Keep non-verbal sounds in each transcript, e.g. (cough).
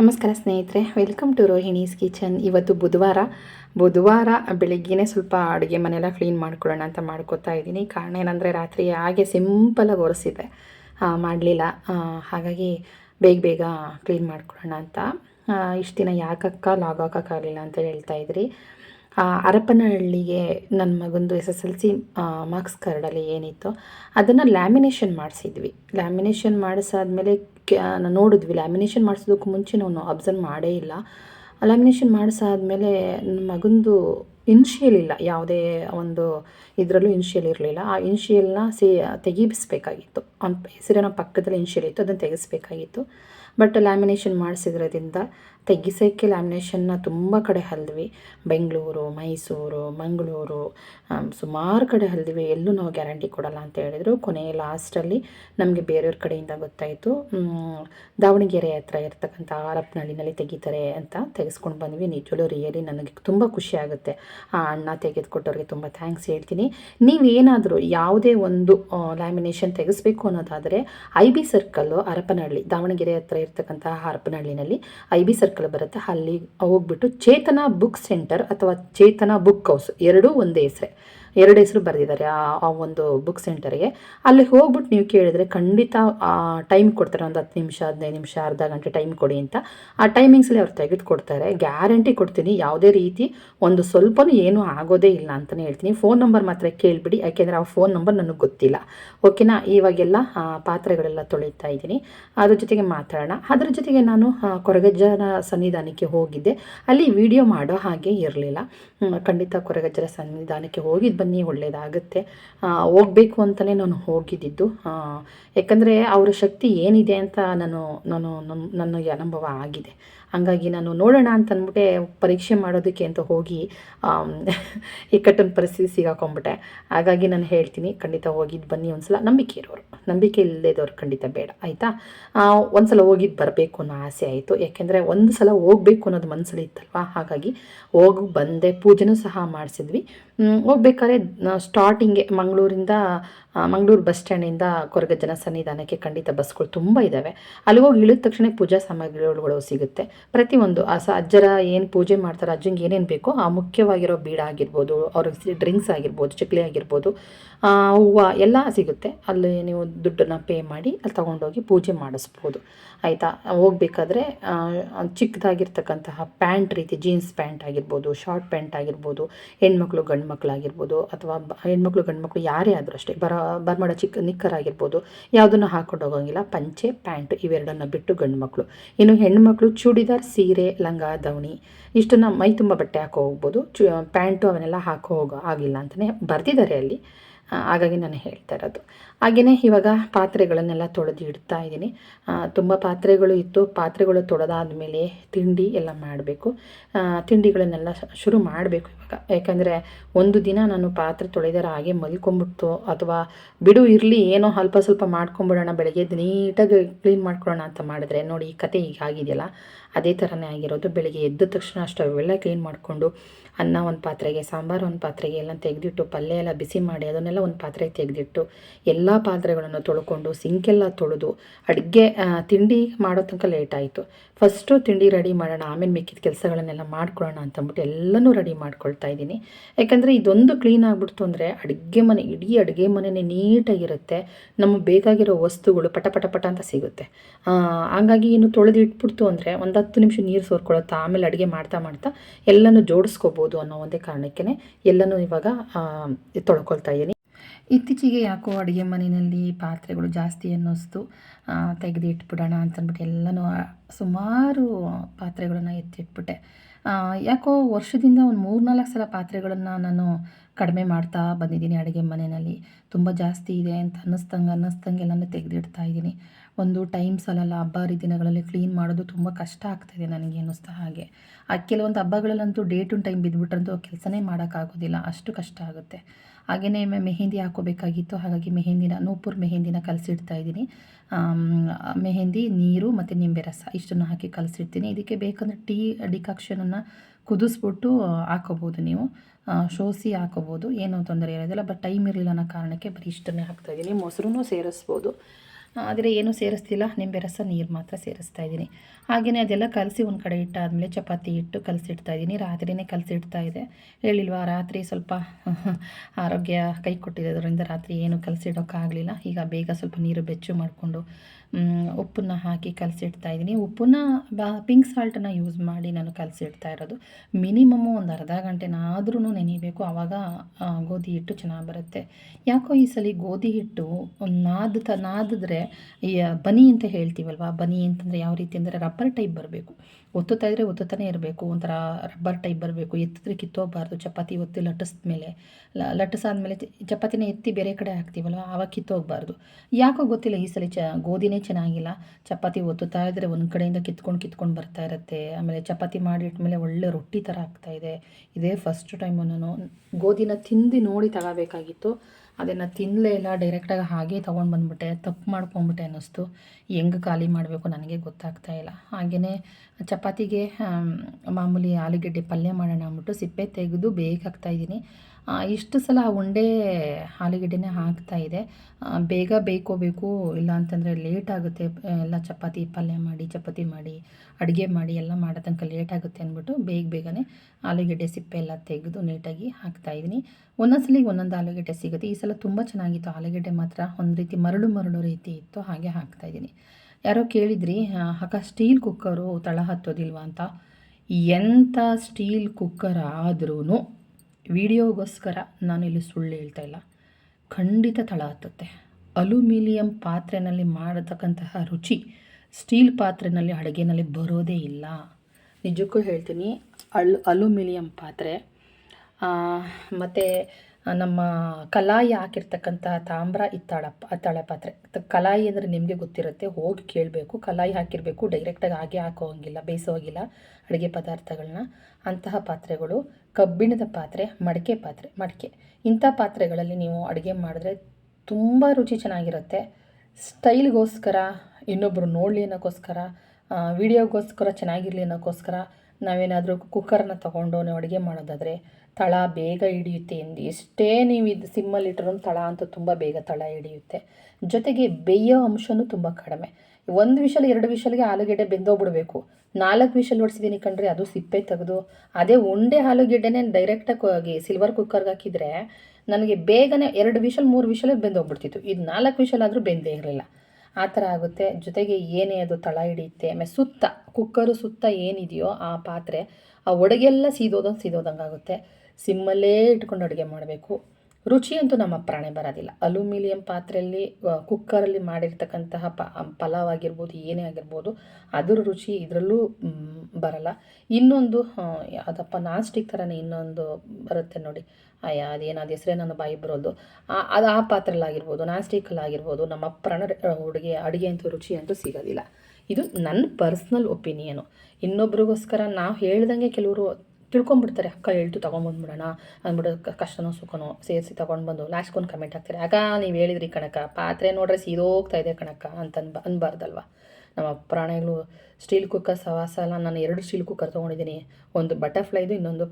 ನಮಸ್ಕಾರ ಸ್ನೇಹಿತರೆ welcome to Rohini's kitchen ಇವತ್ತು ಬುಧವಾರ. ಬುಧವಾರ ಬೆಳಿಗ್ಗೆನೇ ಸ್ವಲ್ಪ ಅಡುಗೆ ಮನೆಯೆಲ್ಲ ಕ್ಲೀನ್ ಮಾಡ್ಕೊಳ್ಳೋಣ ಅಂತ ಮಾಡ್ಕೋತಾ ಇದ್ದೀನಿ. ಕಾರಣ ಏನಂದರೆ ರಾತ್ರಿ ಹಾಗೆ ಸಿಂಪಲಾಗಿ ಒರೆಸಿದೆ ಮಾಡಲಿಲ್ಲ. ಹಾಗಾಗಿ ಬೇಗ ಬೇಗ ಕ್ಲೀನ್ ಮಾಡ್ಕೊಳ್ಳೋಣ ಅಂತ. ಇಷ್ಟು ದಿನ ಯಾಕಕ್ಕ, ಲಾಗ್ ಹಾಕೋಕ್ಕಾಗಲಿಲ್ಲ ಅಂತ ಹೇಳ್ತಾ ಇದ್ರಿ. ಹರಪನಹಳ್ಳಿಗೆ ನನ್ನ ಮಗಂದು S S L C marks ಕಾರ್ಡಲ್ಲಿ ಏನಿತ್ತು ಅದನ್ನು ಲ್ಯಾಮಿನೇಷನ್ ಮಾಡಿಸಿದ್ವಿ. ಲ್ಯಾಮಿನೇಷನ್ ಮಾಡಿಸಾದ್ಮೇಲೆ ಕ್ಯಾ ನಾನು ನೋಡಿದ್ವಿ. ಲ್ಯಾಮಿನೇಷನ್ ಮಾಡಿಸೋದಕ್ಕೂ ಮುಂಚೆ ನಾವು ಅಬ್ಸರ್ವ್ ಮಾಡೇ ಇಲ್ಲ. ಲ್ಯಾಮಿನೇಷನ್ ಮಾಡಿಸಾದ್ಮೇಲೆ ನನ್ನ ಮಗಂದು ಇನ್ಶಿಯಲ್ ಇಲ್ಲ. ಯಾವುದೇ ಒಂದು ಇದರಲ್ಲೂ ಇನ್ಶಿಯಲ್ ಇರಲಿಲ್ಲ. ಆ ಇನ್ಶಿಯಲ್ನ ಸೇ ತೆಗಿಸ್ಬೇಕಾಗಿತ್ತು ಅವ್ನ ಹೆಸರಿನ ಪಕ್ಕದಲ್ಲಿ ಇನ್ಶಿಯಲ್ ಇತ್ತು. ಅದನ್ನು ತೆಗೆಸ್ಬೇಕಾಗಿತ್ತು. ಬಟ್ ಲ್ಯಾಮಿನೇಷನ್ ಮಾಡಿಸಿದ್ರದಿಂದ ತೆಗಿಸೋಕ್ಕೆ ಲ್ಯಾಮಿನೇಷನ್ನ ತುಂಬ ಕಡೆ ಹಲ್ದ್ವಿ. ಬೆಂಗಳೂರು, ಮೈಸೂರು, ಮಂಗಳೂರು ಸುಮಾರು ಕಡೆ ಹಲ್ದ್ವಿ. ಎಲ್ಲೂ ನಾವು ಗ್ಯಾರಂಟಿ ಕೊಡಲ್ಲ ಅಂತ ಹೇಳಿದರು. ಕೊನೆ ಲಾಸ್ಟಲ್ಲಿ ನಮಗೆ ಬೇರೆಯವ್ರ ಕಡೆಯಿಂದ ಗೊತ್ತಾಯಿತು. ದಾವಣಗೆರೆ ಹತ್ರ ಇರ್ತಕ್ಕಂಥ ಹರಪನಹಳ್ಳಿನಲ್ಲಿ ತೆಗಿತಾರೆ ಅಂತ ತೆಗೆಸ್ಕೊಂಡು ಬಂದ್ವಿ. ನಿಜಲು ರಿಯಲಿ ನನಗೆ ತುಂಬ ಖುಷಿ ಆಗುತ್ತೆ. ಆ ಅಣ್ಣ ತೆಗೆದುಕೊಟ್ಟವ್ರಿಗೆ ತುಂಬ ಥ್ಯಾಂಕ್ಸ್ ಹೇಳ್ತೀನಿ. ನೀವೇನಾದರೂ ಯಾವುದೇ ಒಂದು ಲ್ಯಾಮಿನೇಷನ್ ತೆಗೆಸ್ಬೇಕು ಅನ್ನೋದಾದರೆ I B circle Harapanahalli Davanagere ಹತ್ರ ಇರ್ತಕ್ಕಂಥ ಹರಪನಹಳ್ಳಿನಲ್ಲಿ ಐ ಬಿ ಸರ್ಕಲ್ ಬರುತ್ತೆ. ಅಲ್ಲಿ ಹೋಗ್ಬಿಟ್ಟು ಚೇತನ ಬುಕ್ ಸೆಂಟರ್ ಅಥವಾ ಚೇತನ ಬುಕ್ ಹೌಸ್ ಎರಡೂ ಒಂದೇ ಹೆಸರೇ. ಎರಡು ಹೆಸರು ಬರೆದಿದ್ದಾರೆ ಆ ಒಂದು ಬುಕ್ ಸೆಂಟರ್ಗೆ ಅಲ್ಲಿ ಹೋಗ್ಬಿಟ್ಟು ನೀವು ಕೇಳಿದರೆ ಖಂಡಿತ ಟೈಮ್ ಕೊಡ್ತಾರೆ. ಒಂದು ಹತ್ತು ನಿಮಿಷ, ಹದಿನೈದು ನಿಮಿಷ, ಅರ್ಧ ಗಂಟೆ ಟೈಮ್ ಕೊಡಿ ಅಂತ. ಆ ಟೈಮಿಂಗ್ಸಲ್ಲಿ ಅವ್ರು ತೆಗೆದುಕೊಡ್ತಾರೆ. ಗ್ಯಾರಂಟಿ ಕೊಡ್ತೀನಿ, ಯಾವುದೇ ರೀತಿ ಒಂದು ಸ್ವಲ್ಪನೂ ಏನೂ ಆಗೋದೇ ಇಲ್ಲ ಅಂತಲೇ ಹೇಳ್ತೀನಿ. ಫೋನ್ ನಂಬರ್ ಮಾತ್ರ ಕೇಳಿಬಿಡಿ. ಯಾಕೆಂದರೆ ಆ ಫೋನ್ ನಂಬರ್ ನನಗೆ ಗೊತ್ತಿಲ್ಲ. ಓಕೆನಾ ಇವಾಗೆಲ್ಲ ಪಾತ್ರೆಗಳೆಲ್ಲ ತೊಳಿತಾ ಇದ್ದೀನಿ. ಅದ್ರ ಜೊತೆಗೆ ಮಾತಾಡೋಣ. ಅದ್ರ ಜೊತೆಗೆ ನಾನು ಕೊರಗಜ್ಜನ ಸನ್ನಿಧಾನಕ್ಕೆ ಹೋಗಿದ್ದೆ. ಅಲ್ಲಿ ವಿಡಿಯೋ ಮಾಡೋ ಹಾಗೆ ಇರಲಿಲ್ಲ. ಖಂಡಿತ ಕೊರಗಜ್ಜರ ಸನ್ನಿಧಾನಕ್ಕೆ ಹೋಗಿದ್ದು ಬನ್ನಿ ಒಳ್ಳೆಯದಾಗುತ್ತೆ ಹೋಗಬೇಕು ಅಂತಲೇ ನಾನು ಹೋಗಿದ್ದಿದ್ದು ಯಾಕಂದರೆ ಅವರ ಶಕ್ತಿ ಏನಿದೆ ಅಂತ ನಾನು ನಾನು ನನ್ನ ನನಗೆ ಅನುಭವ ಆಗಿದೆ. ಹಾಗಾಗಿ ನಾನು ನೋಡೋಣ ಅಂತ ಅಂದ್ಬಿಟ್ಟೆ, ಪರೀಕ್ಷೆ ಮಾಡೋದಕ್ಕೆ ಅಂತ ಹೋಗಿ ಇಕ್ಕಟ್ಟಿನ ಪರಿಸ್ಥಿತಿ ಸಿಗಾಕೊಂಬಿಟ್ಟೆ. ಹಾಗಾಗಿ ನಾನು ಹೇಳ್ತೀನಿ, ಖಂಡಿತ ಹೋಗಿದ್ದು ಬನ್ನಿ ಒಂದ್ಸಲ. ನಂಬಿಕೆ ಇರೋರು. ನಂಬಿಕೆ ಇಲ್ಲದೇದವ್ರು ಖಂಡಿತ ಬೇಡ, ಆಯಿತಾ? ಒಂದ್ಸಲ ಹೋಗಿದ್ದು ಬರಬೇಕು ಅನ್ನೋ ಆಸೆ ಆಯಿತು. ಯಾಕೆಂದರೆ ಒಂದು ಸಲ ಹೋಗಬೇಕು ಅನ್ನೋದು ಮನಸ್ಸಲ್ಲಿ ಇತ್ತಲ್ವ? ಹಾಗಾಗಿ ಹೋಗಿ ಬಂದೆ, ಪೂಜೆನೂ ಸಹ ಮಾಡಿಸಿದ್ವಿ. ಹೋಗ್ಬೇಕಾದ್ರೆ ಸ್ಟಾರ್ಟಿಂಗೆ ಮಂಗಳೂರಿಂದ ಮಂಗಳೂರು ಬಸ್ ಸ್ಟ್ಯಾಂಡಿಂದ ಕೊರಗಜ್ಜನ ಸನ್ನಿಧಾನಕ್ಕೆ ಖಂಡಿತ ಬಸ್ಗಳು ತುಂಬ ಇದ್ದಾವೆ ಅಲ್ಲಿ ಹೋಗಿ ಇಳಿದ ತಕ್ಷಣ ಪೂಜಾ ಸಾಮಗ್ರಿಗಳು ಸಿಗುತ್ತೆ. ಪ್ರತಿಯೊಂದು, ಆ, ಸ, ಅಜ್ಜರ ಏನು ಪೂಜೆ ಮಾಡ್ತಾರೆ, ಅಜ್ಜಂಗೆ ಏನೇನು ಬೇಕೋ, ಆ, ಮುಖ್ಯವಾಗಿರೋ ಬೀಡ ಆಗಿರ್ಬೋದು ಅವ್ರಿಗೆ ಡ್ರಿಂಕ್ಸ್ ಆಗಿರ್ಬೋದು, ಚಕ್ಲಿ ಆಗಿರ್ಬೋದು ಹೂವು ಎಲ್ಲ ಸಿಗುತ್ತೆ. ಅಲ್ಲಿ ನೀವು ದುಡ್ಡನ್ನು ಪೇ ಮಾಡಿ, ಅಲ್ಲಿ ತೊಗೊಂಡೋಗಿ ಪೂಜೆ ಮಾಡಿಸ್ಬೋದು. ಆಯಿತಾ? ಹೋಗ್ಬೇಕಾದ್ರೆ ಚಿಕ್ಕದಾಗಿರ್ತಕ್ಕಂತಹ ಪ್ಯಾಂಟ್ ರೀತಿ ಜೀನ್ಸ್ ಪ್ಯಾಂಟ್ ಆಗಿರ್ಬೋದು ಶಾರ್ಟ್ ಪ್ಯಾಂಟ್ ಆಗಿರ್ಬೋದು, ಹೆಣ್ಮಕ್ಳು ಗಂಡು ಮಕ್ಕಳಾಗಿರ್ಬೋದು ಅಥವಾ ಹೆಣ್ಮಕ್ಳು ಗಂಡು ಮಕ್ಕಳು ಯಾರೇ ಆದರೂ ಅಷ್ಟೇ, ಬರ, ಬರ್ಮಾಡ ಚಿಕ್ಕ ನಿಕ್ಕರ್ ಆಗಿರ್ಬೋದು ಯಾವುದನ್ನು ಹಾಕೊಂಡು ಹೋಗೋಂಗಿಲ್ಲ. ಪಂಚೆ, ಪ್ಯಾಂಟ್ ಇವೆರಡನ್ನು ಬಿಟ್ಟು ಗಂಡು ಮಕ್ಕಳು ಇನ್ನು ಹೆಣ್ಮಕ್ಳು ಚೂಡಿದಾರ್, ಸೀರೆ, ಲಂಗ ದವಣಿ ಇಷ್ಟನ್ನು ಮೈ ತುಂಬ ಬಟ್ಟೆ ಹಾಕೋ ಹೋಗ್ಬೋದು. ಚು, ಪ್ಯಾಂಟು ಅವನ್ನೆಲ್ಲ ಹಾಕೋ ಹೋಗೋ, ಆಗಿಲ್ಲ ಅಂತಲೇ ಬರ್ತಿದ್ದಾರೆ ಅಲ್ಲಿ. ಹಾಗಾಗಿ ನಾನು ಹೇಳ್ತಾ ಇರೋದು. ಹಾಗೆಯೇ ಇವಾಗ ಪಾತ್ರೆಗಳನ್ನೆಲ್ಲ ತೊಳೆದು ಇಡ್ತಾ ಇದ್ದೀನಿ. ತುಂಬ ಪಾತ್ರೆಗಳು ಇತ್ತು. ಪಾತ್ರೆಗಳು ತೊಳೆದಾದ್ಮೇಲೆ ತಿಂಡಿ ಎಲ್ಲ ಮಾಡಬೇಕು. ತಿಂಡಿಗಳನ್ನೆಲ್ಲ ಶುರು ಮಾಡಬೇಕು ಇವಾಗ. ಯಾಕಂದರೆ ಒಂದು ದಿನ ನಾನು ಪಾತ್ರೆ ತೊಳೆದರೆ ಹಾಗೆ ಮಲ್ಕೊಂಬಿಡ್ತು. ಅಥವಾ ಬಿಡು, ಇರಲಿ, ಏನೋ ಅಲ್ಪ ಸ್ವಲ್ಪ ಮಾಡ್ಕೊಂಬಿಡೋಣ, ಬೆಳಗ್ಗೆ ನೀಟಾಗಿ ಕ್ಲೀನ್ ಮಾಡ್ಕೊಳ್ಳೋಣ ಅಂತ ಮಾಡಿದ್ರೆ, ನೋಡಿ ಈ ಕತೆ ಈಗ ಆಗಿದೆಯಲ್ಲ, ಅದೇ ಥರನೇ ಆಗಿರೋದು. ಬೆಳಗ್ಗೆ ಎದ್ದ ತಕ್ಷಣ ಅಷ್ಟು ಅವೆಲ್ಲ ಕ್ಲೀನ್ ಮಾಡಿಕೊಂಡು ಅನ್ನ ಒಂದು ಪಾತ್ರೆಗೆ, ಸಾಂಬಾರು ಒಂದು ಪಾತ್ರೆಗೆ ಎಲ್ಲ ತೆಗೆದಿಟ್ಟು, ಪಲ್ಯ ಎಲ್ಲ ಬಿಸಿ ಮಾಡಿ ಅದನ್ನೆಲ್ಲ ಒಂದು ಪಾತ್ರೆಗೆ ತೆಗೆದಿಟ್ಟು, ಎಲ್ಲ ಪಾತ್ರೆಗಳನ್ನು ತೊಳ್ಕೊಂಡು ಸಿಂಕೆಲ್ಲ ತೊಳೆದು ಅಡುಗೆ ತಿಂಡಿ ಮಾಡೋ ತನಕ ಲೇಟ್ ಆಯಿತು. ಫಸ್ಟು ತಿಂಡಿ ರೆಡಿ ಮಾಡೋಣ, ಆಮೇಲೆ ಮಿಕ್ಕಿದ ಕೆಲಸಗಳನ್ನೆಲ್ಲ ಮಾಡ್ಕೊಳ್ಳೋಣ ಅಂತಂದ್ಬಿಟ್ಟು ಎಲ್ಲನೂ ರೆಡಿ ಮಾಡ್ಕೊಳ್ತಾ ಇದ್ದೀನಿ. ಯಾಕಂದರೆ ಇದೊಂದು ಕ್ಲೀನ್ ಆಗಿಬಿಡ್ತು ಅಂದರೆ ಅಡುಗೆ ಮನೆ, ಇಡೀ ಅಡುಗೆ ಮನೆಯೇ ನೀಟಾಗಿರುತ್ತೆ. ನಮಗೆ ಬೇಕಾಗಿರೋ ವಸ್ತುಗಳು ಪಟ ಪಟ ಪಟ ಅಂತ ಸಿಗುತ್ತೆ. ಹಾಗಾಗಿ ಏನು ತೊಳೆದು ಇಟ್ಬಿಡ್ತು ಅಂದರೆ ಒಂದು ಹತ್ತು ನಿಮಿಷ ನೀರು ಸೋರ್ಕೊಳ್ಳುತ್ತಾ ಆಮೇಲೆ ಅಡುಗೆ ಮಾಡ್ತಾ ಮಾಡ್ತಾ ಎಲ್ಲನೂ ಜೋಡಿಸ್ಕೋಬೋದು ಅನ್ನೋ ಒಂದೇ ಕಾರಣಕ್ಕೇ ಎಲ್ಲನೂ ಇವಾಗ ತೊಳ್ಕೊಳ್ತಾ ಇದ್ದೀನಿ. ಇತ್ತೀಚೆಗೆ ಯಾಕೋ ಅಡುಗೆ ಮನೆಯಲ್ಲಿ ಪಾತ್ರೆಗಳು ಜಾಸ್ತಿ ಅನ್ನಿಸ್ತು. ತೆಗೆದು ಇಟ್ಬಿಡೋಣ ಅಂತಂದ್ಬಿಟ್ಟು ಎಲ್ಲನೂ ಸುಮಾರು ಪಾತ್ರೆಗಳನ್ನು ಎತ್ತಿಟ್ಬಿಟ್ಟೆ. ಯಾಕೋ ವರ್ಷದಿಂದ ಒಂದು ಮೂರು ನಾಲ್ಕು ಸಲ ಪಾತ್ರೆಗಳನ್ನು ನಾನು ಕಡಿಮೆ ಮಾಡ್ತಾ ಬಂದಿದ್ದೀನಿ ಅಡುಗೆ ಮನೆಯಲ್ಲಿ. ತುಂಬ ಜಾಸ್ತಿ ಇದೆ ಅಂತ ಅನ್ನಿಸ್ದಂಗೆ ಅನ್ನಿಸ್ದಂಗೆ ಎಲ್ಲನೂ ತೆಗೆದಿಡ್ತಾ ಇದ್ದೀನಿ. ಒಂದು ಟೈಮ್ ಸಲಲ್ಲ ಹಬ್ಬ ಹರಿದಿನಗಳಲ್ಲಿ ಕ್ಲೀನ್ ಮಾಡೋದು ತುಂಬ ಕಷ್ಟ ಆಗ್ತಾಯಿದೆ ನನಗೆ ಅನ್ನಿಸ್ತಾ ಹಾಗೆ. ಆ ಕೆಲವೊಂದು ಹಬ್ಬಗಳಲ್ಲಂತೂ ಡೇಟ್ ಟು ಟೈಮ್ ಬಿದ್ದುಬಿಟ್ರಂತೂ ಕೆಲಸನೇ ಮಾಡೋಕ್ಕಾಗೋದಿಲ್ಲ ಅಷ್ಟು ಕಷ್ಟ ಆಗುತ್ತೆ. ಹಾಗೆಯೇ ಮೆಹೆಂದಿ ಹಾಕೋಬೇಕಾಗಿತ್ತು ಹಾಗಾಗಿ ಮೆಹೆಂದಿನ, ನೂಪುರ್ ಮೆಹೆಂದಿನ ಕಲಸಿಡ್ತಾ ಇದ್ದೀನಿ. ಮೆಹೆಂದಿ, ನೀರು ಮತ್ತು ನಿಂಬೆ ರಸ, ಇಷ್ಟನ್ನು ಹಾಕಿ ಕಲಸಿಡ್ತೀನಿ. ಇದಕ್ಕೆ ಬೇಕಂದರೆ ಟೀ ಡಿಕಾಕ್ಷನನ್ನು ಕುದಿಸ್ಬಿಟ್ಟು ಹಾಕೋಬೋದು ನೀವು. ಶೋಸಿ ಹಾಕೋಬೋದು ಏನೂ ತೊಂದರೆ ಇರೋದಿಲ್ಲ ಬಟ್ ಟೈಮ್ ಇರಲಿಲ್ಲ ಅನ್ನೋ ಕಾರಣಕ್ಕೆ ಬರೀ ಇಷ್ಟನ್ನೇ ಹಾಕ್ತಾಯಿದ್ದೀನಿ ಮೊಸರು ಸೇರಿಸ್ಬೋದು. ಆದರೆ ಏನೂ ಸೇರಿಸ್ತಿಲ್ಲ. ನಿಂಬೆ ರಸ, ನೀರು ಮಾತ್ರ ಸೇರಿಸ್ತಾ ಇದ್ದೀನಿ. ಹಾಗೆಯೇ ಅದೆಲ್ಲ ಕಲಸಿ ಒಂದು ಕಡೆ ಇಟ್ಟಾದಮೇಲೆ ಚಪಾತಿ ಇಟ್ಟು ಕಲಸಿಡ್ತಾ ಇದ್ದೀನಿ. ರಾತ್ರಿಯೇ ಕಲಸಿಡ್ತಾ ಇದೆ. ಹೇಳಿಲ್ವಾ, ರಾತ್ರಿ ಸ್ವಲ್ಪ (laughs) ಆರೋಗ್ಯ ಕೈ ಕೊಟ್ಟಿರೋದ್ರಿಂದ ರಾತ್ರಿ ಏನು ಕಲಸಿಡೋಕ್ಕಾಗಲಿಲ್ಲ. ಈಗ ಬೇಗ ಸ್ವಲ್ಪ ನೀರು ಬೆಚ್ಚು ಮಾಡಿಕೊಂಡು ಉಪ್ಪನ್ನು ಹಾಕಿ ಕಲಸಿಡ್ತಾ ಇದ್ದೀನಿ. ಉಪ್ಪನ್ನ ಬಾ ಪಿಂಕ್ ಸಾಲ್ಟನ್ನ ಯೂಸ್ ಮಾಡಿ ನಾನು ಕಲಸಿಡ್ತಾ ಇರೋದು. ಮಿನಿಮಮ್ಮು ಒಂದು ಅರ್ಧ ಗಂಟೆನಾದ್ರೂ ನೆನಿಬೇಕು. ಆವಾಗ ಗೋಧಿ ಹಿಟ್ಟು ಚೆನ್ನಾಗಿ ಬರುತ್ತೆ. ಯಾಕೋ ಈ ಸಲ ಗೋಧಿ ಹಿಟ್ಟು ನಾದ ನಾದಿದ್ರೆ ಬನಿ ಅಂತ ಹೇಳ್ತೀವಲ್ವ? ಬನಿ ಅಂತಂದರೆ ಯಾವ ರೀತಿ ಅಂದರೆ ರಬ್ಬರ್ ಟೈಪ್ ಬರಬೇಕು. ಒತ್ತುತ್ತಾ ಇದ್ದರೆ ಒತ್ತುತ್ತಾನೆ ಇರಬೇಕು. ಒಂಥರ ರಬ್ಬರ್ ಟೈಪ್ ಬರಬೇಕು. ಎತ್ತಿದ್ರೆ ಕಿತ್ತೋಗಬಾರ್ದು. ಚಪಾತಿ ಒತ್ತಿ ಲಟ್ಟಿಸಿದ ಮೇಲೆ ಲಟ್ಟಿಸಾದ್ಮೇಲೆ ಚಪಾತಿನ ಎತ್ತಿ ಬೇರೆ ಕಡೆ ಹಾಕ್ತೀವಲ್ವ? ಆವಾಗ ಕಿತ್ತೋಗಬಾರ್ದು. ಯಾಕೋ ಗೊತ್ತಿಲ್ಲ ಈ ಸಲ ಚ, ಗೋಧಿನೇ ಚೆನ್ನಾಗಿಲ್ಲ. ಚಪಾತಿ ಒತ್ತುತ್ತಾ ಇದ್ದರೆ ಒಂದು ಕಡೆಯಿಂದ ಕಿತ್ಕೊಂಡು ಕಿತ್ಕೊಂಡು ಬರ್ತಾ ಇರುತ್ತೆ. ಆಮೇಲೆ ಚಪಾತಿ ಮಾಡಿಟ್ಮೇಲೆ ಒಳ್ಳೆ ರೊಟ್ಟಿ ಥರ ಆಗ್ತಾಯಿದೆ ಇದೆ. ಫಸ್ಟ್ ಟೈಮು ನಾನು ಗೋಧಿನ ತಿಂದು ನೋಡಿ ತಗೋಬೇಕಾಗಿತ್ತು. ಅದನ್ನು ತಿನ್ನಲೇ ಇಲ್ಲ. ಡೈರೆಕ್ಟಾಗಿ ಹಾಗೆ ತೊಗೊಂಡು ಬಂದುಬಿಟ್ಟೆ. ತಪ್ಪು ಮಾಡ್ಕೊಂಬಿಟ್ಟೆ ಅನ್ನಿಸ್ತು. ಹೆಂಗೆ ಖಾಲಿ ಮಾಡಬೇಕು ನನಗೆ ಗೊತ್ತಾಗ್ತಾ ಇಲ್ಲ. ಹಾಗೆಯೇ ಚಪಾತಿಗೆ ಮಾಮೂಲಿ ಆಲೂಗೆಡ್ಡೆ ಪಲ್ಯ ಮಾಡೋಣ ಅಂದ್ಬಿಟ್ಟು ಸಿಪ್ಪೆ ತೆಗೆದು ಬೇಗ ಹಾಕ್ತಾಯಿದ್ದೀನಿ ಇಷ್ಟು ಸಲ ಉಂಡೆ ಆಲೂಗೆಡ್ಡೆನೇ ಹಾಕ್ತಾ ಇದೆ. ಬೇಗ ಬೇಯ್ಕೋಬೇಕು ಇಲ್ಲ ಅಂತಂದರೆ ಲೇಟ್ ಆಗುತ್ತೆ ಎಲ್ಲ ಚಪಾತಿ, ಪಲ್ಯ ಮಾಡಿ, ಚಪಾತಿ ಮಾಡಿ, ಅಡುಗೆ ಮಾಡಿ, ಎಲ್ಲ ಮಾಡೋ ತನಕ ಲೇಟ್ ಆಗುತ್ತೆ ಅಂದ್ಬಿಟ್ಟು ಬೇಗ ಬೇಗನೆ ಆಲೂಗೆಡ್ಡೆ ಸಿಪ್ಪೆ ಎಲ್ಲ ತೆಗೆದು ನೀಟಾಗಿ ಹಾಕ್ತಾಯಿದ್ದೀನಿ ಒಂದೊಂದು ಸಲ ಒಂದೊಂದು ಆಲೂಗೆಡ್ಡೆ ಸಿಗುತ್ತೆ. ಈ ಸಲ ತುಂಬ ಚೆನ್ನಾಗಿತ್ತು. ಆಲೂಗೆಡ್ಡೆ ಮಾತ್ರ ಒಂದು ರೀತಿ ಮರಳು ಮರಳು ರೀತಿ ಇತ್ತು. ಹಾಗೆ ಹಾಕ್ತಾಯಿದ್ದೀನಿ ಯಾರೋ ಕೇಳಿದ್ರಿ ಅಕ್ಕ ಸ್ಟೀಲ್ ಕುಕ್ಕರು ತಳ ಹತ್ತೋದಿಲ್ವಾ ಅಂತ? ಎಂಥ ಸ್ಟೀಲ್ ಕುಕ್ಕರ್ ಆದ್ರೂ ವಿಡಿಯೋಗೋಸ್ಕರ ನಾನು ಇಲ್ಲಿ ಸುಳ್ಳು ಹೇಳ್ತಾ ಇಲ್ಲ. ಖಂಡಿತ ತಳ ಹತ್ತುತ್ತೆ ಅಲ್ಯೂಮಿನಿಯಂ ಪಾತ್ರೆಯಲ್ಲಿ ಮಾಡತಕ್ಕಂತಹ ರುಚಿ ಸ್ಟೀಲ್ ಪಾತ್ರೆಯಲ್ಲಿ ಅಡುಗೆನಲ್ಲಿ ಬರೋದೇ ಇಲ್ಲ. ನಿಜಕ್ಕೂ ಹೇಳ್ತೀನಿ, ಅಲ್ ಅಲ್ಯೂಮಿನಿಯಂ ಪಾತ್ರೆ ಮತ್ತು ನಮ್ಮ ಕಲಾಯಿ ಹಾಕಿರ್ತಕ್ಕಂಥ ತಾಮ್ರ ಇತ್ತಾಳ ತಳ ಪಾತ್ರೆ. ಕಲಾಯಿ ಅಂದರೆ ನಿಮಗೆ ಗೊತ್ತಿರುತ್ತೆ, ಹೋಗಿ ಕೇಳಬೇಕು. ಕಲಾಯಿ ಹಾಕಿರಬೇಕು ಡೈರೆಕ್ಟಾಗಿ ಹಾಗೆ ಹಾಕೋ ಹಂಗಿಲ್ಲ ಬೇಯಿಸೋ ಅಡುಗೆ ಪದಾರ್ಥಗಳನ್ನ ಅಂತಹ ಪಾತ್ರೆಗಳು ಕಬ್ಬಿಣದ ಪಾತ್ರೆ, ಮಡಿಕೆ ಪಾತ್ರೆ, ಮಡಿಕೆ. ಇಂಥ ಪಾತ್ರೆಗಳಲ್ಲಿ ನೀವು ಅಡುಗೆ ಮಾಡಿದ್ರೆ ತುಂಬ ರುಚಿ ಚೆನ್ನಾಗಿರುತ್ತೆ. ಸ್ಟೈಲ್ಗೋಸ್ಕರ ಇನ್ನೊಬ್ಬರು ನೋಡಲಿ ಅನ್ನೋಕ್ಕೋಸ್ಕರ ವಿಡಿಯೋಗೋಸ್ಕರ ಚೆನ್ನಾಗಿರಲಿ ಅನ್ನೋಕ್ಕೋಸ್ಕರ ನಾವೇನಾದರೂ ಕುಕ್ಕರ್ನ ತೊಗೊಂಡು ನಾವು ಅಡುಗೆ ಮಾಡೋದಾದರೆ ತಳ ಬೇಗ ಹಿಡಿಯುತ್ತೆ ಎಂದು. ಎಷ್ಟೇ ನೀವು ಇದು ಸಿಮ್ಮಲ್ಲಿಟ್ಟರೂ ತಳ ಅಂತ ತುಂಬ ಬೇಗ ತಳ ಹಿಡಿಯುತ್ತೆ. ಜೊತೆಗೆ ಬೇಯೋ ಅಂಶವೂ ತುಂಬ ಕಡಿಮೆ. ಒಂದು ವಿಷಲ್, ಎರಡು ವಿಷಲ್ಗೆ ಆಲೂಗೆಡ್ಡೆ ಬೆಂದೋಗ್ಬಿಡ್ಬೇಕು. ನಾಲ್ಕು ವಿಷಲ್ ಹೊಡ್ಸಿದ್ದೀನಿ ಕಣ್ರಿ, ಅದು ಸಿಪ್ಪೆ ತೆಗೆದು. ಅದೇ ಉಂಡೆ ಆಲೂಗೆಡ್ಡೆನೇ ಡೈರೆಕ್ಟಾಗಿ ಸಿಲ್ವರ್ ಕುಕ್ಕರ್ಗೆ ಹಾಕಿದರೆ ನನಗೆ ಬೇಗನೆ ಎರಡು ವಿಷಲ್, ಮೂರು ವಿಷಲ್ ಬೆಂದೋಗ್ಬಿಡ್ತಿತ್ತು. ಇದು ನಾಲ್ಕು ವಿಷಲ್ ಆದರೂ ಬೆಂದೇ ಇರಲಿಲ್ಲ. ಆ ಥರ ಆಗುತ್ತೆ. ಜೊತೆಗೆ ಏನೇ ಅದು ತಳ ಹಿಡಿಯುತ್ತೆ. ಆಮೇಲೆ ಸುತ್ತ ಕುಕ್ಕರು ಸುತ್ತ ಏನಿದೆಯೋ ಆ ಪಾತ್ರೆ, ಆ ಒಡಗೆಲ್ಲ ಸೀದೋದಂಗೆ ಸೀದೋದಂಗೆ ಆಗುತ್ತೆ. ಸಿಮ್ಮಲ್ಲೇ ಇಟ್ಕೊಂಡು ಅಡುಗೆ ಮಾಡಬೇಕು. ರುಚಿ ಅಂತೂ ನಮ್ಮ ಪ್ರಾಣೆ ಬರೋದಿಲ್ಲ. ಅಲ್ಯೂಮಿನಿಯಂ ಪಾತ್ರೆಯಲ್ಲಿ ಕುಕ್ಕರಲ್ಲಿ ಮಾಡಿರ್ತಕ್ಕಂತಹ ಪ ಪಲಾವ್ ಆಗಿರ್ಬೋದು, ಏನೇ ಆಗಿರ್ಬೋದು, ಅದರ ರುಚಿ ಇದರಲ್ಲೂ ಬರಲ್ಲ. ಇನ್ನೊಂದು ಅದಪ್ಪ ನಾಸ್ಟಿಕ್ ಸ್ಟಿಕ್ ಥರನೇ ಇನ್ನೊಂದು ಬರುತ್ತೆ ನೋಡಿ. ಅಯ್ಯ ಅದೇನು ಅದು ಹೆಸರೇ ನನ್ನ ಬಾಯಿ ಬರೋದು. ಅದು ಆ ಪಾತ್ರೆಲಾಗಿರ್ಬೋದು ನಾನ್ ಸ್ಟಿಕ್ಕಲ್ಲಾಗಿರ್ಬೋದು ನಮ್ಮ ಪ್ರಾಣ ಹುಡುಗೆ ಅಡುಗೆ ಅಂತೂ ರುಚಿ ಅಂತೂ ಸಿಗೋದಿಲ್ಲ. ಇದು ನನ್ನ ಪರ್ಸ್ನಲ್ ಒಪಿನಿಯನು. ಇನ್ನೊಬ್ರಿಗೋಸ್ಕರ ನಾವು ಹೇಳ್ದಂಗೆ ಕೆಲವರು ತಿಳ್ಕೊಂಬಿಡ್ತಾರೆ, ಅಕ್ಕ, ಹೇಳ್ತು ತೊಗೊಂಬಂದ್ಬಿಡೋಣ ಅಂದ್ಬಿಟ್ಟು ಕಷ್ಟನೋ, ಸುಖನೋ ಸೇರಿಸಿ ತೊಗೊಂಡ್ಬಂದು ಲಾಸ್ಟ್ಗೊಂದು ಕಮೆಂಟ್ ಹಾಕ್ತಾರೆ ಆಗ ನೀವು ಹೇಳಿದ್ರಿ ಕಣಕ್ಕ, ಪಾತ್ರೆ ನೋಡ್ರೆ ಸೀದೋಗ್ತಾ ಇದೆ ಕಣಕ್ಕ ಅಂತ ಅನ್ಬ ಅನ್ಬಾರ್ದಲ್ವ? ನಮ್ಮ ಪ್ರಾಣಿಗಳು ಸ್ಟೀಲ್ ಕುಕ್ಕರ್ ಸವಾಸ ಅಲ್ಲ ನಾನು ಎರಡು ಸ್ಟೀಲ್ ಕುಕ್ಕರ್ ತೊಗೊಂಡಿದ್ದೀನಿ, ಒಂದು ಬಟರ್ಫ್ಲೈದು ಇನ್ನೊಂದು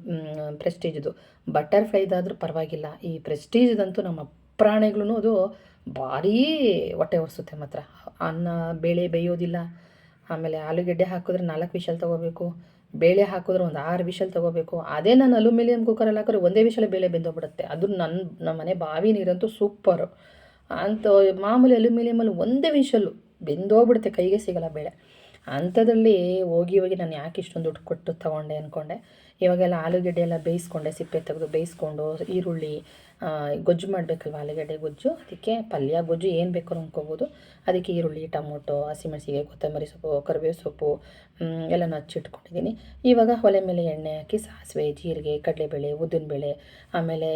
ಪ್ರೆಸ್ಟೀಜ್ದು ಬಟರ್ಫ್ಲೈದಾದರೂ ಪರವಾಗಿಲ್ಲ, ಈ ಪ್ರೆಸ್ಟೀಜ್ದಂತೂ ನಮ್ಮ ಪ್ರಾಣಿಗಳೂ ಅದು ಭಾರೀ ಹೊಟ್ಟೆ ಒರೆಸುತ್ತೆ ಮಾತ್ರ. ಅನ್ನ, ಬೇಳೆ ಬೇಯೋದಿಲ್ಲ, ಆಮೇಲೆ ಆಲೂಗೆಡ್ಡೆ ಹಾಕಿದ್ರೆ ನಾಲ್ಕು ವಿಷಲ್ ತೊಗೋಬೇಕು ಬೇಳೆ ಹಾಕಿದ್ರೆ ಒಂದು ಆರು ವಿಷಲ್ ತೊಗೋಬೇಕು. ಅದೇ ನಾನು ಅಲ್ಯೂಮಿನಿಯಂ ಕುಕ್ಕರಲ್ಲಿ ಹಾಕಿದ್ರೆ ಒಂದೇ ವಿಷಲ್ಲೇ ಬೇಳೆ ಬೆಂದೋಗ್ಬಿಡುತ್ತೆ. ಅದು ನನ್ನ ನಮ್ಮ ಮನೆ ಬಾವಿ ನೀರಂತೂ ಸೂಪರು ಅಂತ ಮಾಮೂಲಿ ಅಲ್ಯೂಮಿನಿಯಮಲ್ಲಿ ಒಂದೇ ವಿಷಲ್ಲು ಬೆಂದೋಗ್ಬಿಡುತ್ತೆ, ಕೈಗೆ ಸಿಗಲ್ಲ ಬೇಳೆ. ಅಂಥದ್ರಲ್ಲಿ ಹೋಗಿ ಹೋಗಿ ನಾನು ಯಾಕೆ ಇಷ್ಟೊಂದು ದುಡ್ಡು ಕೊಟ್ಟು ತೊಗೊಂಡೆ ಅಂದ್ಕೊಂಡೆ ಇವಾಗೆಲ್ಲ ಆಲೂಗೆಡ್ಡೆ ಎಲ್ಲ ಬೇಯಿಸ್ಕೊಂಡೆ, ಸಿಪ್ಪೆ ತೆಗೆದು ಬೇಯಿಸ್ಕೊಂಡು, ಈರುಳ್ಳಿ ಗೊಜ್ಜು ಮಾಡಬೇಕಲ್ವ, ಆಲೂಗಡ್ಡೆ ಗೊಜ್ಜು? ಅದಕ್ಕೆ ಪಲ್ಯ, ಗೊಜ್ಜು ಏನು ಬೇಕಾದ್ರೂ ಅಂದ್ಕೋಬೋದು ಅದಕ್ಕೆ ಈರುಳ್ಳಿ, ಟೊಮೊಟೊ ಹಸಿಮೆಣಸಿಗೆ ಕೊತ್ತಂಬರಿ ಸೊಪ್ಪು ಕರಿಬೇವು ಸೊಪ್ಪು ಎಲ್ಲನ ಹಚ್ಚಿಟ್ಕೊಂಡಿದ್ದೀನಿ. ಇವಾಗ ಒಲೆ ಮೇಲೆ ಎಣ್ಣೆ ಹಾಕಿ ಸಾಸಿವೆ, ಜೀರಿಗೆ, ಕಡಲೆಬೇಳೆ, ಉದ್ದಿನಬೇಳೆ, ಆಮೇಲೆ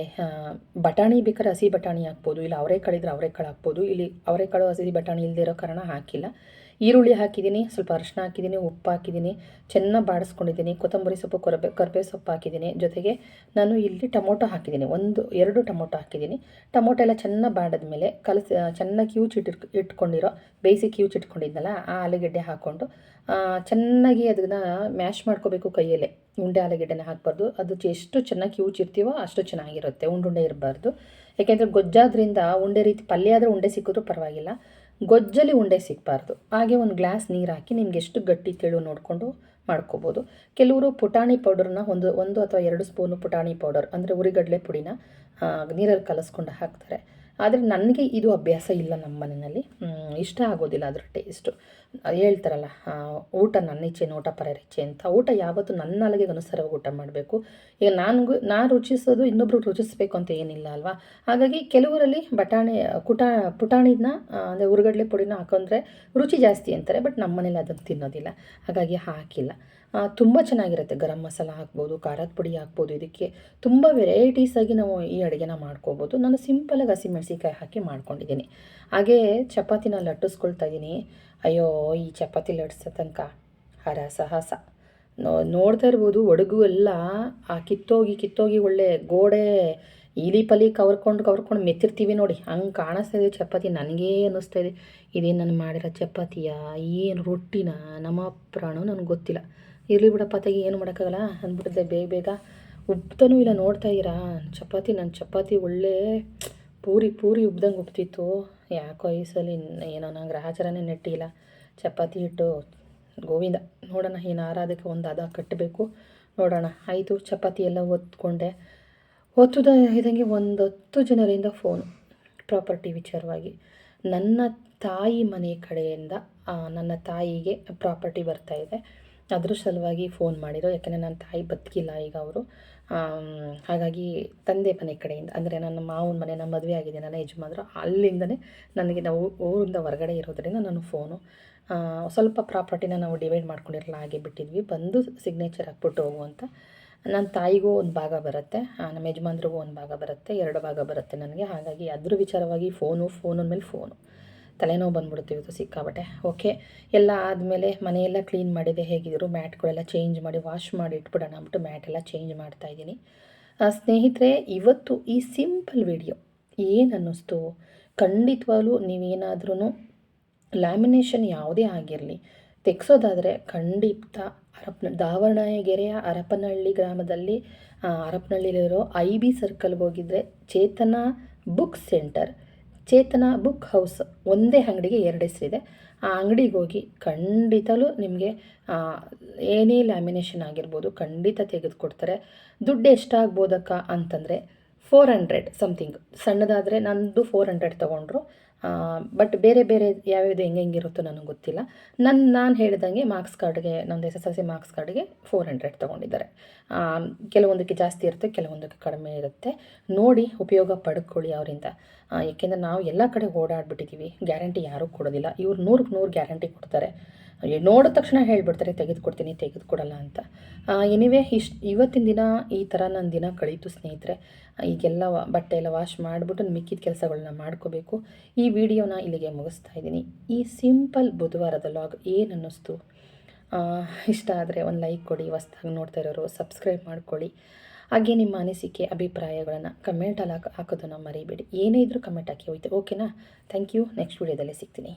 ಬಟಾಣಿ ಬೇಕಾದ್ರೆ ಹಸಿ ಬಟಾಣಿ ಹಾಕ್ಬೋದು, ಇಲ್ಲ ಅವರೆಕಾಳು ಇದ್ದರೆ ಅವರೆಕಾಳು ಹಾಕ್ಬೋದು, ಇಲ್ಲಿ ಅವರೆಕಾಳು ಹಸಿ ಬಟಾಣಿ ಇಲ್ಲದೇ ಇರೋ ಕಾರಣ ಹಾಕಿಲ್ಲ. ಈರುಳ್ಳಿ ಹಾಕಿದ್ದೀನಿ, ಸ್ವಲ್ಪ ಅರಿಶಿನ ಹಾಕಿದ್ದೀನಿ, ಉಪ್ಪು ಹಾಕಿದ್ದೀನಿ, ಚೆನ್ನಾಗಿ ಬಾಡಿಸ್ಕೊಂಡಿದ್ದೀನಿ, ಕೊತ್ತಂಬರಿ ಸೊಪ್ಪು, ಕೊರಬೆ, ಕರ್ಬೇವು ಸೊಪ್ಪು ಹಾಕಿದ್ದೀನಿ. ಜೊತೆಗೆ ನಾನು ಇಲ್ಲಿ ಟೊಮೊಟೊ ಹಾಕಿದ್ದೀನಿ, ಒಂದು, ಎರಡು ಟೊಮೊಟೊ ಹಾಕಿದ್ದೀನಿ. ಟೊಮೊಟೊ ಎಲ್ಲ ಚೆನ್ನಾಗಿ ಬಾಡಿದ್ಮೇಲೆ ಕಲಸಿ ಚೆನ್ನಾಗಿ ಕ್ಯೂಚ್ ಇಟ್ಟು ಇಟ್ಕೊಂಡಿರೋ ಬೇಯಿಸಿ ಕ್ಯೂಚ್ ಇಟ್ಕೊಂಡಿದ್ನಲ್ಲ, ಆ ಆಲೂಗೆಡ್ಡೆ ಹಾಕ್ಕೊಂಡು ಚೆನ್ನಾಗಿ ಅದನ್ನು ಮ್ಯಾಶ್ ಮಾಡ್ಕೋಬೇಕು ಕೈಯಲ್ಲಿ. ಉಂಡೆ ಆಲೂಗೆಡ್ಡೆನ ಹಾಕ್ಬಾರ್ದು. ಅದು ಎಷ್ಟು ಚೆನ್ನಾಗಿ ಕ್ಯೂಚ್ ಇರ್ತೀವೋ ಅಷ್ಟು ಚೆನ್ನಾಗಿರುತ್ತೆ ಉಂಡುಂಡೆ ಇರಬಾರ್ದು. ಯಾಕೆಂದರೆ ಗೊಜ್ಜಾದ್ರಿಂದ ಉಂಡೆ ರೀತಿ, ಪಲ್ಯ ಆದರೆ ಉಂಡೆ ಸಿಕ್ಕಿದ್ರೂ ಪರವಾಗಿಲ್ಲ. ಗೊಜ್ಜಲಿ ಉಂಡೆ ಸಿಗಬಾರ್ದು. ಹಾಗೆ ಒಂದು ಗ್ಲಾಸ್ ನೀರು ಹಾಕಿ ನಿಮ್ಗೆ ಎಷ್ಟು ಗಟ್ಟಿ ತೆಳು ನೋಡಿಕೊಂಡು ಮಾಡ್ಕೋಬೋದು. ಕೆಲವರು ಪುಟಾಣಿ ಪೌಡರ್ನ ಒಂದು ಒಂದು ಅಥವಾ ಎರಡು ಸ್ಪೂನು ಪುಟಾಣಿ ಪೌಡರ್ ಅಂದರೆ ಉರಿಗಡಲೆ ಪುಡಿನ ನೀರಲ್ಲಿ ಕಲಸ್ಕೊಂಡು ಹಾಕ್ತಾರೆ. ಆದರೆ ನನಗೆ ಇದು ಅಭ್ಯಾಸ ಇಲ್ಲ ನಮ್ಮ ಮನೆಯಲ್ಲಿ. ಇಷ್ಟ ಆಗೋದಿಲ್ಲ ಅದರ ಟೇಸ್ಟು ಹೇಳ್ತಾರಲ್ಲ ಊಟ ನನ್ನ ಊಟ ಪರರಿಚ್ಛೆ ಅಂತ. ಊಟ ಯಾವತ್ತೂ ನನ್ನ ನಾಲಿಗೆಗೆ ಅನುಸಾರವಾಗಿ ಊಟ ಮಾಡಬೇಕು. ಈಗ ನನಗೂ ನಾನು ರುಚಿಸೋದು ಇನ್ನೊಬ್ರು ರುಚಿಸಬೇಕು ಅಂತ ಏನಿಲ್ಲ ಅಲ್ವಾ? ಹಾಗಾಗಿ ಕೆಲವರಲ್ಲಿ ಬಟಾಣಿ, ಕುಟ, ಪುಟಾಣಿನ ಅಂದರೆ ಉರುಗಡ್ಲೆ ಪುಡಿನ ಹಾಕೊಂಡ್ರೆ ರುಚಿ ಜಾಸ್ತಿ ಅಂತಾರೆ, ಬಟ್ ನಮ್ಮ ಮನೇಲಿ ಅದನ್ನು ತಿನ್ನೋದಿಲ್ಲ. ಹಾಗಾಗಿ ಹಾಕಿಲ್ಲ. ತುಂಬ ಚೆನ್ನಾಗಿರುತ್ತೆ. ಗರಂ ಮಸಾಲ ಹಾಕ್ಬೋದು, ಖಾರದ ಪುಡಿ ಹಾಕ್ಬೋದು, ಇದಕ್ಕೆ ತುಂಬ ವೆರೈಟೀಸಾಗಿ ನಾವು ಈ ಅಡುಗೆನ ಮಾಡ್ಕೋಬೋದು. ನಾನು ಸಿಂಪಲಾಗಿ ಹಸಿಮೆಣ್ಸಿಕಾಯಿ ಹಾಕಿ ಮಾಡ್ಕೊಂಡಿದ್ದೀನಿ. ಹಾಗೇ ಚಪಾತಿನ ಲಟ್ಟಿಸ್ಕೊಳ್ತಾ ಇದ್ದೀನಿ. ಅಯ್ಯೋ, ಈ ಚಪಾತಿ ಲಟ್ಸ ತನಕ ಹರ ಸಾಹಸ. ನೋಡ್ತಾ ಇರ್ಬೋದು, ಒಡಗು ಎಲ್ಲ ಆ ಕಿತ್ತೋಗಿ ಕಿತ್ತೋಗಿ ಒಳ್ಳೆ ಗೋಡೆ ಇಲಿ ಪಲಿ ಕವರ್ಕೊಂಡು ಕವರ್ಕೊಂಡು ಮೆತ್ತಿರ್ತೀವಿ ನೋಡಿ. ಹಂಗೆ ಕಾಣಿಸ್ತಾ ಇದೆ ಚಪಾತಿ, ನನಗೇ ಅನ್ನಿಸ್ತಾ ಇದೆ. ಇದೇನು ನಾನು ಮಾಡಿರೋ ಚಪಾತಿಯ? ಏನು ರೊಟ್ಟಿನ? ನಮ್ಮ ಪ್ರಾಣ ನನಗೆ ಗೊತ್ತಿಲ್ಲ. ಇರಲಿ ಬಿಡಪ್ಪ ತೆಗಿ ಏನು ಮಾಡೋಕ್ಕಾಗಲ್ಲ? ಅಂದ್ಬಿಟ್ಟಿದ್ದೆ ಬೇಗ ಬೇಗ. ಉಬ್ತನೂ ಇಲ್ಲ, ನೋಡ್ತಾ ಇರಾ ಚಪಾತಿ ನನ್ನ ಚಪಾತಿ ಒಳ್ಳೆ ಪೂರಿ ಪೂರಿ ಉಬ್ದಂಗೆ ಉಬ್ತಿತ್ತು. ಯಾಕೋ ಈ ಸಲ ಏನೋ ನಂಗೆ ರಾಜರನೇ ನೆಟ್ಟಿಲ್ಲ ಚಪಾತಿ ಹಿಟ್ಟು ಗೋವಿಂದ. ನೋಡೋಣ ಏನು ಆರಾಧಕ್ಕೆ ಒಂದು ಅದ ಕಟ್ಟಬೇಕು ನೋಡೋಣ. ಆಯಿತು, ಚಪಾತಿ ಎಲ್ಲ ಒತ್ಕೊಂಡೆ ಒತ್ತದ ಇದಂಗೆ ಒಂದು ಹತ್ತು ಜನರಿಂದ ಫೋನು ಪ್ರಾಪರ್ಟಿ ವಿಚಾರವಾಗಿ. ನನ್ನ ತಾಯಿ ಮನೆ ಕಡೆಯಿಂದ ನನ್ನ ತಾಯಿಗೆ ಪ್ರಾಪರ್ಟಿ ಬರ್ತಾ ಇದೆ. ಅದ್ರ ಸಲುವಾಗಿ ಫೋನ್ ಮಾಡಿರೋ ಯಾಕೆಂದರೆ ನನ್ನ ತಾಯಿ ಬದುಕಿಲ್ಲ ಈಗ ಅವರು. ಹಾಗಾಗಿ ತಂದೆ ಮನೆ ಕಡೆಯಿಂದ, ಅಂದರೆ ನನ್ನ ಮಾವನ ಮನೆ ನಮ್ಮ ಮದುವೆ ಆಗಿದೆ, ನನ್ನ ಯಜಮಾನರು, ಅಲ್ಲಿಂದನೇ ನನಗೆ ನಾವು ಊರಿಂದ ಹೊರಗಡೆ ಇರೋದ್ರಿಂದ ನಾನು ಫೋನು ಸ್ವಲ್ಪ ಪ್ರಾಪರ್ಟಿನ ನಾವು ಡಿವೈಡ್ ಮಾಡ್ಕೊಂಡಿರಲ್ಲ, ಹಾಗೆ ಬಿಟ್ಟಿದ್ವಿ. ಬಂದು ಸಿಗ್ನೇಚರ್ ಹಾಕ್ಬಿಟ್ಟು ಹೋಗು ಅಂತ. ನನ್ನ ತಾಯಿಗೂ ಒಂದು ಭಾಗ ಬರುತ್ತೆ ನಮ್ಮ ಯಜಮಾನ್ರಿಗೂ ಒಂದು ಭಾಗ ಬರುತ್ತೆ, ಎರಡು ಭಾಗ ಬರುತ್ತೆ ನನಗೆ. ಹಾಗಾಗಿ ಅದ್ರ ವಿಚಾರವಾಗಿ ಫೋನು ಫೋನ್ ಮೇಲೆ ಫೋನು ತಲೆನೋವು ಬಂದ್ಬಿಡುತ್ತೆ ಇವತ್ತು ಸಿಕ್ಕಾಬಟ್ಟೆ ಓಕೆ ಎಲ್ಲ ಆದಮೇಲೆ ಮನೆಯೆಲ್ಲ ಕ್ಲೀನ್ ಮಾಡಿದೆ, ಹೇಗಿದ್ರು ಮ್ಯಾಟ್ಗಳೆಲ್ಲ ಚೇಂಜ್ ಮಾಡಿ ವಾಶ್ ಮಾಡಿ ಇಟ್ಬಿಡೋಣ ಅಂದ್ಬಿಟ್ಟು ಮ್ಯಾಟ್ ಎಲ್ಲ ಚೇಂಜ್ ಮಾಡ್ತಾ ಮಾಡ್ತಾಯಿದ್ದೀನಿ ಸ್ನೇಹಿತರೆ, ಇವತ್ತು ಈ ಸಿಂಪಲ್ ವಿಡಿಯೋ ಏನು ಅನ್ನಿಸ್ತು ಖಂಡಿತವಾಗ್ಲೂ ನೀವೇನಾದ್ರೂ ಲ್ಯಾಮಿನೇಷನ್ ಯಾವುದೇ ಆಗಿರಲಿ, ತೆಗ್ಸೋದಾದರೆ ಖಂಡಿತ ಹರಪ್ನ, ದಾವಣಗೆರೆಯ ಹರಪನಹಳ್ಳಿ ಗ್ರಾಮದಲ್ಲಿ ಹರಪನಹಳ್ಳಿಲಿರೋ ಐ ಬಿ ಸರ್ಕಲ್ಗೆ ಹೋಗಿದ್ರೆ Chetana book centre Chetana book house ಒಂದೇ ಅಂಗಡಿಗೆ ಎರಡು ಹೆಸರಿದೆ. ಆ ಅಂಗಡಿಗೆ ಹೋಗಿ ಖಂಡಿತಲೂ ನಿಮಗೆ ಏನೇ ಲ್ಯಾಮಿನೇಷನ್ ಆಗಿರ್ಬೋದು ಖಂಡಿತ ತೆಗೆದುಕೊಡ್ತಾರೆ. ದುಡ್ಡು ಎಷ್ಟಾಗ್ಬೋದಕ್ಕ ಅಂತಂದರೆ ಫೋರ್ ಹಂಡ್ರೆಡ್ ಸಮಥಿಂಗ್ ಸಣ್ಣದಾದರೆ ನಂದು ಫೋರ್ ಹಂಡ್ರೆಡ್ ತೊಗೊಂಡ್ರು. ಬಟ್ ಬೇರೆ ಬೇರೆ ಯಾವ್ಯಾವುದು ಹೆಂಗೆ ಇರುತ್ತೋ ನನಗೆ ಗೊತ್ತಿಲ್ಲ. ನನ್ನ ನಾನು ಹೇಳ್ದಂಗೆ ಮಾರ್ಕ್ಸ್ ಕಾರ್ಡ್ಗೆ ನಂದು S S L C marks ಕಾರ್ಡ್ಗೆ ಫೋರ್ ಹಂಡ್ರೆಡ್ ತೊಗೊಂಡಿದ್ದಾರೆ. ಕೆಲವೊಂದಕ್ಕೆ ಜಾಸ್ತಿ ಇರುತ್ತೆ, ಕೆಲವೊಂದಕ್ಕೆ ಕಡಿಮೆ ಇರುತ್ತೆ. ನೋಡಿ, ಉಪಯೋಗ ಪಡ್ಕೊಳ್ಳಿ ಅವರಿಂದ. ಏಕೆಂದರೆ ನಾವು ಎಲ್ಲ ಕಡೆ ಓಡಾಡ್ಬಿಟ್ಟಿದ್ದೀವಿ ಗ್ಯಾರಂಟಿ ಯಾರೂ ಕೊಡೋದಿಲ್ಲ. ಇವ್ರು ನೂರಕ್ಕೆ ನೂರು ಗ್ಯಾರಂಟಿ ಕೊಡ್ತಾರೆ. ನೋಡಿದ ತಕ್ಷಣ ಹೇಳ್ಬಿಡ್ತಾರೆ, ತೆಗೆದುಕೊಡ್ತೀನಿ, ತೆಗೆದುಕೊಡಲ್ಲ ಅಂತ. ಎನಿವೆ ಇಷ್ಟು, ಇವತ್ತಿನ ದಿನ ಈ ಥರ ನನ್ನ ದಿನ ಕಳೀತು ಸ್ನೇಹಿತರೆ. ಈಗೆಲ್ಲ ಬಟ್ಟೆ ಎಲ್ಲ ವಾಶ್ ಮಾಡಿಬಿಟ್ಟು ಮಿಕ್ಕಿದ ಕೆಲಸಗಳನ್ನ ಮಾಡ್ಕೋಬೇಕು. ಈ ವಿಡಿಯೋನ ಇಲ್ಲಿಗೆ ಮುಗಿಸ್ತಾ ಇದ್ದೀನಿ. ಈ ಸಿಂಪಲ್ ಬುಧವಾರದ ಲಾಗ್ ಏನು ಅನ್ನಿಸ್ತು ಇಷ್ಟ ಆದರೆ ಒಂದು ಲೈಕ್ ಕೊಡಿ, ಹೊಸ್ದಾಗಿ ನೋಡ್ತಾ ಇರೋರು ಸಬ್ಸ್ಕ್ರೈಬ್ ಮಾಡ್ಕೊಳ್ಳಿ. ಹಾಗೆ ನಿಮ್ಮ ಅನಿಸಿಕೆ, ಅಭಿಪ್ರಾಯಗಳನ್ನು ಕಮೆಂಟಲ್ಲಿ ಹಾಕಿ, ಹಾಕೋದನ್ನು ಮರಿಬೇಡಿ. ಏನೇ ಇದ್ದರೂ ಕಮೆಂಟ್ ಹಾಕಿ ಹೋಯ್ತು. ಓಕೆನಾ ಥ್ಯಾಂಕ್ ಯು ನೆಕ್ಸ್ಟ್ ವಿಡಿಯೋದಲ್ಲಿ ಸಿಗ್ತೀನಿ.